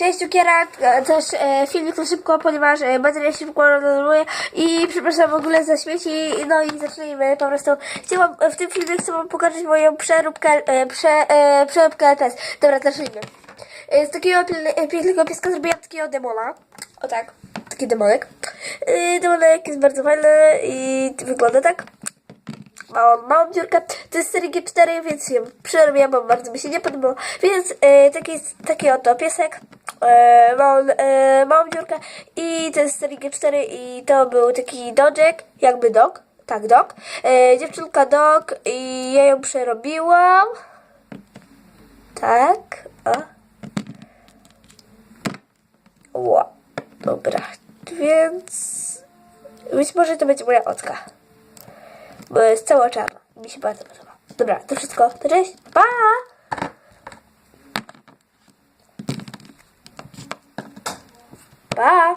Cześć Cukierak, E, też e, filmik to szybko, ponieważ e, bateria szybko ładuje i przepraszam w ogóle za śmieci, no i zacznijmy po prostu. Chciałam, w tym filmie chcę wam pokazać moją przeróbkę, e, prze, e, przeróbkę LPS. Dobra, zacznijmy. E, Z takiego piękne- pięknego pieska zrobiłam takiego demona. O tak, taki demonek. E, Demonek jest bardzo fajny i wygląda tak małą, małą dziurkę. To jest serii G4, więc ją przerobiłam, bo bardzo mi się nie podobało. Więc e, taki, taki oto piesek. E, małą, e, dziurkę i to jest serii G4 i to był taki dodżek, jakby dog, tak dog. E, dziewczynka dog i ja ją przerobiłam. Tak, o. Ła, dobra, więc być może to będzie moja otka bo jest cała czarna. Mi się bardzo podoba. Dobra, to wszystko. To cześć. Pa! Pa!